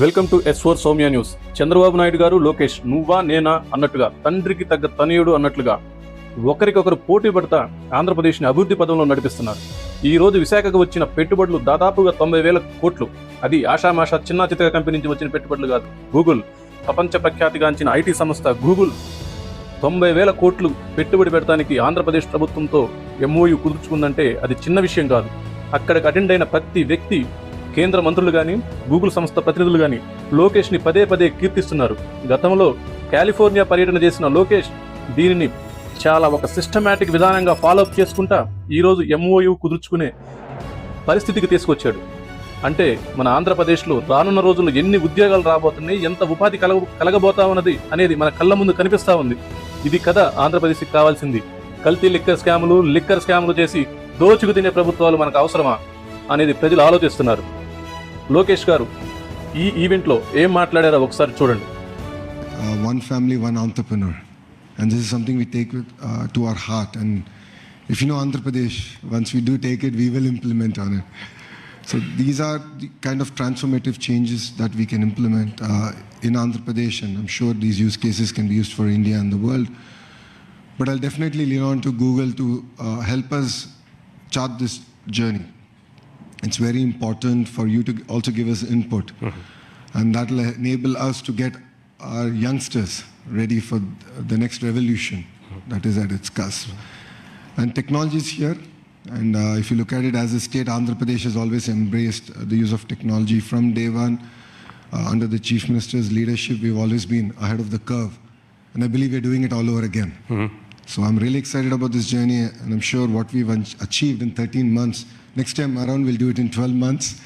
Welcome to S four Soumya news. Chandrababu Naidu garu Lokesh నువ్వా నేనా అన్నట్టుగా తండ్రికి తగ్గ తనయుడు అన్నట్లుగా ఒకరికొకరు పోటీ పడతా ఆంధ్రప్రదేశ్ని అభివృద్ధి పదంలో నడిపిస్తున్నారు. ఈ రోజు విశాఖకు వచ్చిన పెట్టుబడులు దాదాపుగా తొంభై వేల కోట్లు. అది ఆషామాషా చిన్న చిత్ర కంపెనీ నుంచి వచ్చిన పెట్టుబడులు కాదు. గూగుల్ ప్రపంచ ప్రఖ్యాతిగాంచిన ఐటీ సంస్థ గూగుల్ తొంభై వేల కోట్లు పెట్టుబడి పెడతానికి ఆంధ్రప్రదేశ్ ప్రభుత్వంతో ఎంఓయు కుదుర్చుకుందంటే అది చిన్న విషయం కాదు. అక్కడికి అటెండ్ అయిన ప్రతి వ్యక్తి కేంద్ర మంత్రులు కానీ గూగుల్ సంస్థ ప్రతినిధులు కానీ లోకేష్ని పదే పదే కీర్తిస్తున్నారు. గతంలో కాలిఫోర్నియా పర్యటన చేసిన లోకేష్ దీనిని చాలా ఒక సిస్టమేటిక్ విధానంగా ఫాలోఅప్ చేసుకుంటా ఈరోజు ఎంఓయు కుదుర్చుకునే పరిస్థితికి తీసుకొచ్చాడు. అంటే మన ఆంధ్రప్రదేశ్లో రానున్న రోజుల్లో ఎన్ని ఉద్యోగాలు రాబోతున్నాయి ఎంత ఉపాధి కలగ కలగబోతా ఉన్నది అనేది మన కళ్ళ ముందు కనిపిస్తా ఉంది. ఇది కదా ఆంధ్రప్రదేశ్కి కావాల్సింది. కల్తీ లిక్కర్ స్కాములు లిక్కర్ స్కాములు చేసి దోచుకు తినే ప్రభుత్వాలు మనకు అవసరమా అనేది ప్రజలు ఆలోచిస్తున్నారు. లోకేష్ గారు ఈ ఈవెంట్లో ఏం మాట్లాడారో ఒకసారి చూడండి one one family, one entrepreneur. And this is something we take with, uh, to our heart. And if you know Andhra Pradesh, once we do take it, we will implement on it. So these are the kind of transformative changes that we can implement uh, in Andhra Pradesh, and I'm sure these use cases can be used for India and the world. But I'll definitely lean on to Google to uh, help us chart this journey. It's very important for you to also give us input, and that will enable us to get our youngsters ready for the next revolution that is at its cusp. And technology is here. And uh, if you look at it as a state, Andhra Pradesh has always embraced uh, the use of technology from day one. Uh, under the Chief Minister's leadership, we've always been ahead of the curve. And I believe we're doing it all over again. So I'm really excited about this journey, and I'm sure what we've ach- achieved in 13 months, next time around, we'll do it in 12 months.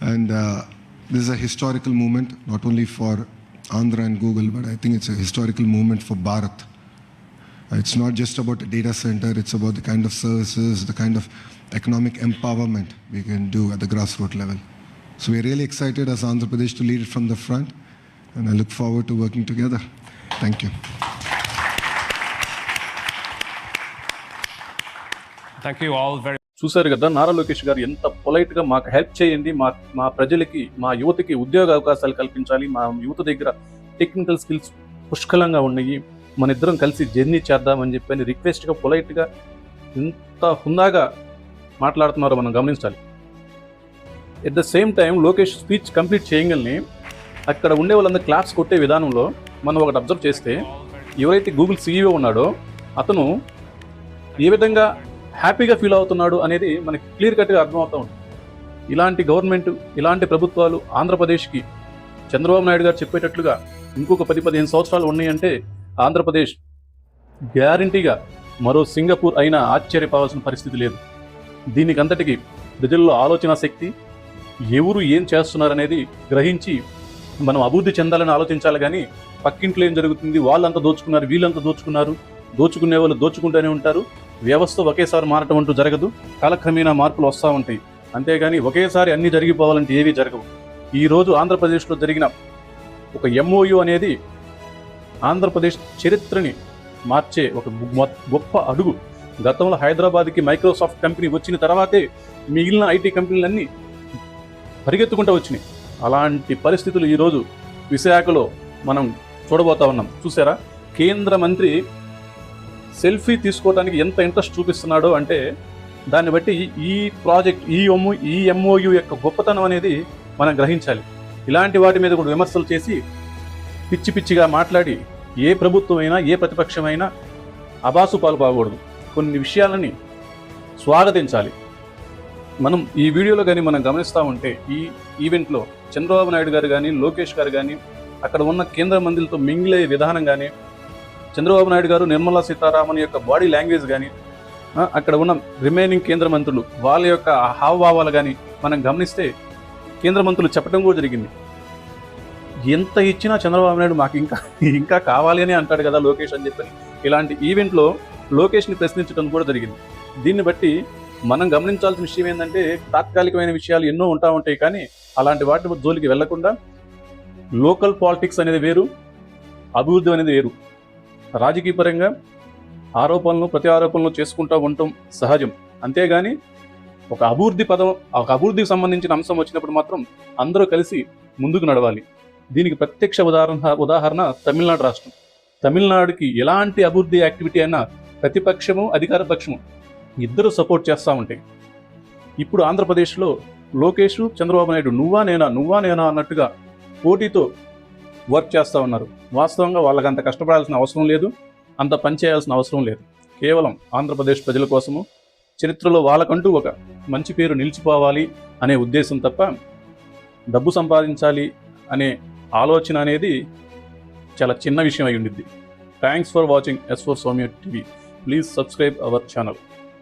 And uh, this is a historical moment, not only for Andhra and Google, but I think it's a historical moment for Bharat. It's not just about a data center, it's about the kind of services, the kind of economic empowerment we can do at the grassroots level. So we're really excited as Andhra Pradesh to lead it from the front, and I look forward to working together. Thank you. Thank you all very చూశారు కదా నారా లోకేష్ గారు ఎంత పొలైట్గా మాకు help చేయండి మా మా ప్రజలకి మా యువతకి ఉద్యోగ అవకాశాలు కల్పించాలి మా యువత దగ్గర టెక్నికల్ స్కిల్స్ పుష్కలంగా ఉన్నాయి మన ఇద్దరం కలిసి జర్నీ చేద్దామని చెప్పని రిక్వెస్ట్గా పొలైట్గా ఎంత హుందాగా మాట్లాడుతున్నారో మనం గమనించాలి. At the same time Lokesh speech complete చేయగలని అక్కడ ఉండే వాళ్ళందరూ క్లాప్స్ కొట్టే విధానంలో మనం ఒకటి అబ్జర్వ్ చేస్తే ఎవరైతే గూగుల్ సీఈఓ ఉన్నాడో అతను ఏ విధంగా హ్యాపీగా ఫీల్ అవుతున్నాడు అనేది మనకి క్లియర్ కట్గా అర్థమవుతూ ఉంటుంది. ఇలాంటి గవర్నమెంట్ ఇలాంటి ప్రభుత్వాలు ఆంధ్రప్రదేశ్కి చంద్రబాబు నాయుడు గారు చెప్పేటట్లుగా ఇంకొక పది పదిహేను సంవత్సరాలు ఉన్నాయంటే ఆంధ్రప్రదేశ్ గ్యారంటీగా మరో సింగపూర్ అయినా ఆశ్చర్యపోవాల్సిన పరిస్థితి లేదు. దీనికి అంతటికి ప్రజల్లో ఆలోచన శక్తి ఎవరు ఏం చేస్తున్నారనేది గ్రహించి మనం అభివృద్ధి చెందాలని ఆలోచించాలి కానీ పక్కింట్లో ఏం జరుగుతుంది వాళ్ళంతా దోచుకున్నారు వీళ్ళంతా దోచుకున్నారు దోచుకునే వాళ్ళు దోచుకుంటూనే ఉంటారు. వ్యవస్థ ఒకేసారి మారటం అంటూ జరగదు. కాలక్రమేణా మార్పులు వస్తూ ఉంటాయి. అంతేగాని ఒకేసారి అన్ని జరిగిపోవాలంటే ఏవి జరగవు. ఈరోజు ఆంధ్రప్రదేశ్లో జరిగిన ఒక ఎంఓయు అనేది ఆంధ్రప్రదేశ్ చరిత్రని మార్చే ఒక గొప్ప అడుగు. గతంలో హైదరాబాద్కి మైక్రోసాఫ్ట్ కంపెనీ వచ్చిన తర్వాతే మిగిలిన ఐటీ కంపెనీలన్నీ పరిగెత్తుకుంటూ వచ్చినాయి. అలాంటి పరిస్థితులు ఈరోజు విశాఖలో మనం చూడబోతా ఉన్నాం. చూసారా కేంద్ర మంత్రి సెల్ఫీ తీసుకోవడానికి ఎంత ఇంట్రెస్ట్ చూపిస్తున్నాడో అంటే దాన్ని బట్టి ఈ- ప్రాజెక్ట్ ఈ ఎమ్ఓ ఈ ఎంఓయు యొక్క గొప్పతనం అనేది మనం గ్రహించాలి. ఇలాంటి వాటి మీద కూడా విమర్శలు చేసి పిచ్చి పిచ్చిగా మాట్లాడి ఏ ప్రభుత్వం అయినా ఏ ప్రతిపక్షమైనా అబాసు పాలు కాకూడదు కొన్ని విషయాలని స్వాగతించాలి. మనం ఈ వీడియోలో కానీ మనం గమనిస్తూ ఉంటే ఈ ఈవెంట్లో చంద్రబాబు నాయుడు గారు కానీ లోకేష్ గారు కానీ అక్కడ ఉన్న కేంద్ర మంత్రులతో మింగిలే విధానం కానీ చంద్రబాబు నాయుడు గారు నిర్మలా సీతారామన్ యొక్క బాడీ లాంగ్వేజ్ కానీ అక్కడ ఉన్న రిమైనింగ్ కేంద్ర మంత్రులు వాళ్ళ యొక్క హావభావాలు కానీ మనం గమనిస్తే కేంద్ర మంత్రులు చెప్పడం కూడా జరిగింది. ఎంత ఇచ్చినా చంద్రబాబు నాయుడు మాకు ఇంకా ఇంకా కావాలి అని అంటాడు కదా లోకేష్ అని చెప్పని ఇలాంటి ఈవెంట్లో లోకేష్ని ప్రశ్నించడం కూడా జరిగింది. దీన్ని బట్టి మనం గమనించాల్సిన విషయం ఏంటంటే తాత్కాలికమైన విషయాలు ఎన్నో ఉంటా ఉంటాయి కానీ అలాంటి వాటి జోలికి వెళ్ళకుండా లోకల్ పాలిటిక్స్ అనేది వేరు అభివృద్ధి అనేది వేరు. రాజకీయ పరంగా ఆరోపణలు ప్రతి ఆరోపణలు చేసుకుంటూ ఉండటం సహజం. అంతేగాని ఒక అభివృద్ధి పదం ఒక అభివృద్ధికి సంబంధించిన అంశం వచ్చినప్పుడు మాత్రం అందరూ కలిసి ముందుకు నడవాలి. దీనికి ప్రత్యక్ష ఉదాహరణ ఉదాహరణ తమిళనాడు రాష్ట్రం. తమిళనాడుకి ఎలాంటి అభివృద్ధి యాక్టివిటీ అయినా ప్రతిపక్షము అధికార పక్షము ఇద్దరు సపోర్ట్ చేస్తూ ఉంటాయి. ఇప్పుడు ఆంధ్రప్రదేశ్లో లోకేష్ చంద్రబాబు నాయుడు నువ్వా నేనా నువ్వా నేనా అన్నట్టుగా పోటీతో వర్క్ చేస్తూ ఉన్నారు. వాస్తవంగా వాళ్ళకి అంత కష్టపడాల్సిన అవసరం లేదు. అంత పని చేయాల్సిన అవసరం లేదు. కేవలం ఆంధ్రప్రదేశ్ ప్రజల కోసము చరిత్రలో వాళ్ళకంటూ ఒక మంచి పేరు నిలిచిపోవాలి అనే ఉద్దేశం తప్ప డబ్బు సంపాదించాలి అనే ఆలోచన అనేది చాలా చిన్న విషయం అయి ఉండిద్ది. Thanks for watching S for Soumya TV please subscribe our channel